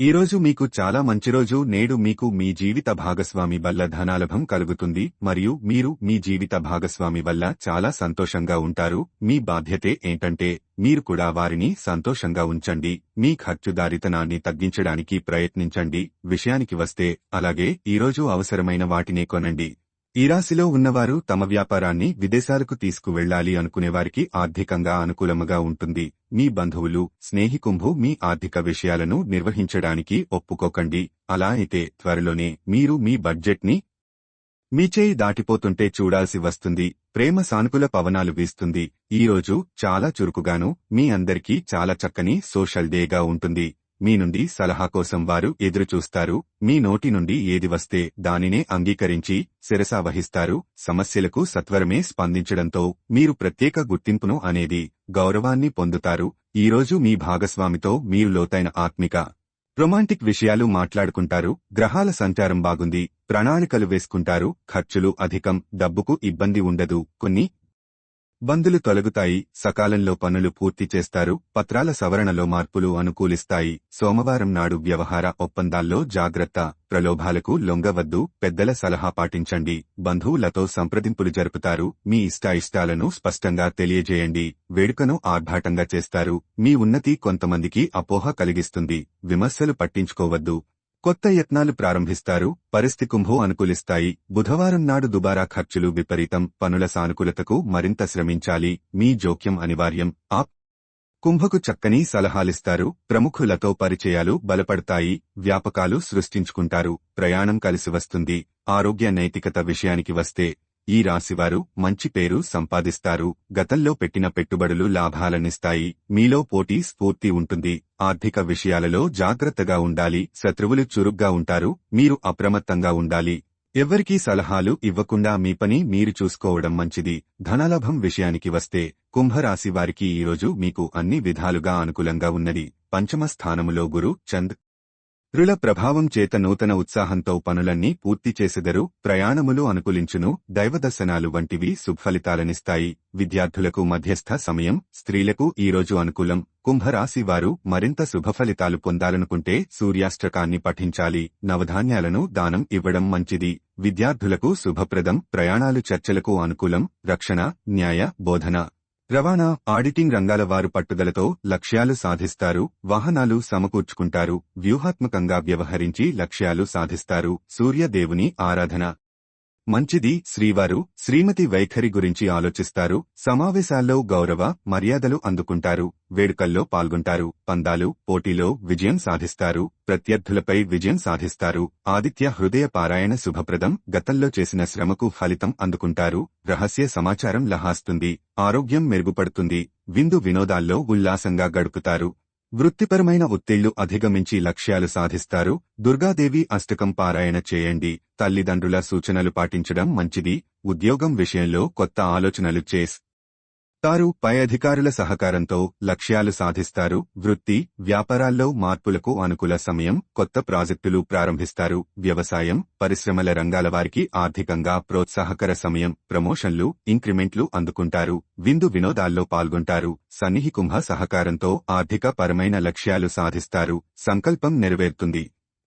ఈరోజు మీకు చాలా మంచి రోజు. నేడు మీకు మీ జీవిత భాగస్వామి వల్ల ధనాలభం కలుగుతుంది. మరియు మీరు మీ జీవిత భాగస్వామి వల్ల చాలా సంతోషంగా ఉంటారు. మీ బాధ్యతే ఏంటంటే మీరు కూడా వారిని సంతోషంగా ఉంచండి. మీ ఖర్చుదారితనాన్ని తగ్గించడానికి ప్రయత్నించండి. విషయానికి వస్తే అలాగే ఈరోజు అవసరమైన వాటినే కొనండి. ఈ రాశిలో ఉన్నవారు తమ వ్యాపారాన్ని విదేశాలకు తీసుకువెళ్ళాలి అనుకునేవారికి ఆర్థికంగా అనుకూలముగా ఉంటుంది. మీ బంధువులు స్నేహికుంభు మీ ఆర్థిక విషయాలను నిర్వహించడానికి ఒప్పుకోకండి. అలా అయితే త్వరలోనే మీరు మీ బడ్జెట్ని మీ చేయి దాటిపోతుంటే చూడాల్సి వస్తుంది. ప్రేమ సానుకూల పవనాలు వీస్తుంది. ఈ రోజు చాలా చురుకుగాను మీ అందరికీ చాలా చక్కని సోషల్ డేగా ఉంటుంది. మీ నుండి సలహా కోసం వారు ఎదురుచూస్తారు. మీ నోటి నుండి ఏది వస్తే దానినే అంగీకరించి శిరసా వహిస్తారు. సమస్యలకు సత్వరమే స్పందించడంతో మీరు ప్రత్యేక గుర్తింపును అనేది గౌరవాన్ని పొందుతారు. ఈరోజు మీ భాగస్వామితో మీరు లోతైన ఆత్మిక రొమాంటిక్ విషయాలు మాట్లాడుకుంటారు. గ్రహాల సంచారం బాగుంది. ప్రణాళికలు వేసుకుంటారు. ఖర్చులు అధికం. డబ్బుకు ఇబ్బంది ఉండదు. కొన్ని బందులు తొలగుతాయి సకాలంలో పనులు పూర్తి చేస్తారు పత్రాల సవరణలో మార్పులు అనుకూలిస్తాయి. సోమవారం నాడు వ్యవహార ఒప్పందాల్లో జాగ్రత్త ప్రలోభాలకు లొంగవద్దు పెద్దల సలహా పాటించండి బంధువులతో సంప్రదింపులు జరుపుతారు మీ ఇష్టాయిష్టాలను స్పష్టంగా తెలియజేయండి వేడుకను ఆర్భాటంగా చేస్తారు మీ ఉన్నతి కొంతమందికి అపోహ కలిగిస్తుంది విమర్శలు పట్టించుకోవద్దు కొత్త యత్నాలు ప్రారంభిస్తారు పరిస్థితి కుంభో అనుకూలిస్తాయి. బుధవారం నాడు దుబారా ఖర్చులు విపరీతం పనుల సానుకూలతకు మరింత శ్రమించాలి. మీ జోక్యం అనివార్యం. ఆ కుంభకు చక్కని సలహాలిస్తారు. ప్రముఖులతో పరిచయాలు బలపడతాయి. వ్యాపకాలు సృష్టించుకుంటారు. ప్రయాణం కలిసి వస్తుంది. ఆరోగ్య నైతికత విషయానికి వస్తే ఈ రాశివారు మంచి పేరు సంపాదిస్తారు. గతంలో పెట్టిన పెట్టుబడులు లాభాలనిస్తాయి. మీలో పోటీ స్ఫూర్తి ఉంటుంది. ఆర్థిక విషయాలలో జాగ్రత్తగా ఉండాలి. శత్రువులు చురుగ్గా ఉంటారు. మీరు అప్రమత్తంగా ఉండాలి. ఎవ్వరికీ సలహాలు ఇవ్వకుండా మీ పని మీరు చూసుకోవడం మంచిది. ధనలాభం విషయానికి వస్తే కుంభరాశి వారికి ఈరోజు మీకు అన్ని విధాలుగా అనుకూలంగా ఉన్నది. పంచమ స్థానములో గురు చంద్ రుల ప్రభావం చేత నూతన ఉత్సాహంతో పనులన్నీ పూర్తి చేసెదరు ప్రయాణములు అనుకూలించును దైవదర్శనాలు వంటివి సుఫలితాలనిస్తాయి విద్యార్థులకు మధ్యస్థ సమయం స్త్రీలకు ఈరోజు అనుకూలం కుంభరాశి వారు మరింత శుభఫలితాలు పొందాలనుకుంటే సూర్యాష్టకాన్ని పఠించాలి నవధాన్యాలను దానం ఇవ్వడం మంచిది. విద్యార్థులకు శుభప్రదం ప్రయాణాలు చర్చలకు అనుకూలం రక్షణ న్యాయ బోధన. రవాణా ఆడిటింగ్ రంగాల వారు పట్టుదలతో లక్ష్యాలు సాధిస్తారు వాహనాలు సమకూర్చుకుంటారు వ్యూహాత్మకంగా వ్యవహరించి లక్ష్యాలు సాధిస్తారు. సూర్యదేవుని ఆరాధన. మంచిది శ్రీవారు శ్రీమతి వైఖరి గురించి ఆలోచిస్తారు సమావేశాల్లో గౌరవ మర్యాదలు అందుకుంటారు వేడుకల్లో పాల్గొంటారు పందాలు పోటీలో విజయం సాధిస్తారు ప్రత్యర్థులపై విజయం సాధిస్తారు ఆదిత్య హృదయ పారాయణ శుభప్రదం గతంలో చేసిన శ్రమకు ఫలితం అందుకుంటారు రహస్య సమాచారం లహాస్తుంది ఆరోగ్యం మెరుగుపడుతుంది విందు వినోదాల్లో ఉల్లాసంగా గడుపుతారు వృత్తిపరమైన ఒత్తిళ్ళు అధిగమించి లక్ష్యాలు సాధిస్తారు. దుర్గాదేవి అష్టకం పారాయణ చేయండి. తల్లిదండ్రుల సూచనలు పాటించడం మంచిది. ఉద్యోగం విషయంలో కొత్త ఆలోచనలు చేస్ తారు పై అధికారుల సహకారంతో లక్ష్యాలు సాధిస్తారు. వృత్తి వ్యాపారాల్లో మార్పులకు అనుకూల సమయం కొత్త ప్రాజెక్టులు ప్రారంభిస్తారు. వ్యవసాయం పరిశ్రమల రంగాల వారికి ఆర్థికంగా ప్రోత్సాహకర సమయం ప్రమోషన్లు ఇంక్రిమెంట్లు అందుకుంటారు. విందు వినోదాల్లో పాల్గొంటారు. సన్నిహి కుంభ సహకారంతో ఆర్థిక పరమైన లక్ష్యాలు సాధిస్తారు. సంకల్పం నెరవేరుతుంది.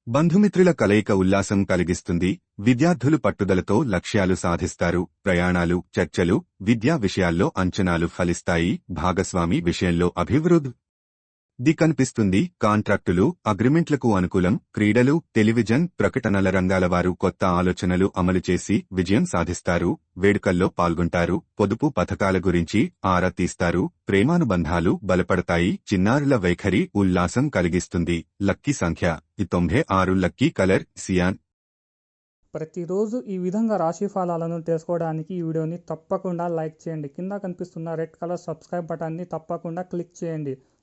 బంధుమిత్రుల కలయిక ఉల్లాసం కలిగిస్తుంది. విద్యార్థులు పట్టుదలతో లక్ష్యాలు సాధిస్తారు. ప్రయాణాలు చర్చలు విద్యా విషయాల్లో అంచనాలు ఫలిస్తాయి. భాగస్వామి విషయంలో అభివృద్ధి ది కనిపిస్తుంది. కాంట్రాక్టులు అగ్రిమెంట్లకు అనుకూలం క్రీడలు టెలివిజన్ ప్రకటనల రంగాల వారు కొత్త ఆలోచనలు అమలు చేసి విజయం సాధిస్తారు వేడుకల్లో పాల్గొంటారు పొదుపు పథకాల గురించి ఆరా తీస్తారు ప్రేమానుబంధాలు బలపడతాయి చిన్నారుల వైఖరి ఉల్లాసం కలిగిస్తుంది. లక్కీ సంఖ్య ఈ తొంభై ఆరు లక్కీ కలర్ సియాన్. ప్రతిరోజు ఈ విధంగా రాశి ఫలాలను తెలుసుకోవడానికి ఈ వీడియోని తప్పకుండా లైక్ చేయండి. కింద కనిపిస్తున్న రెడ్ కలర్ సబ్స్క్రైబ్ బటన్ని తప్పకుండా క్లిక్ చేయండి.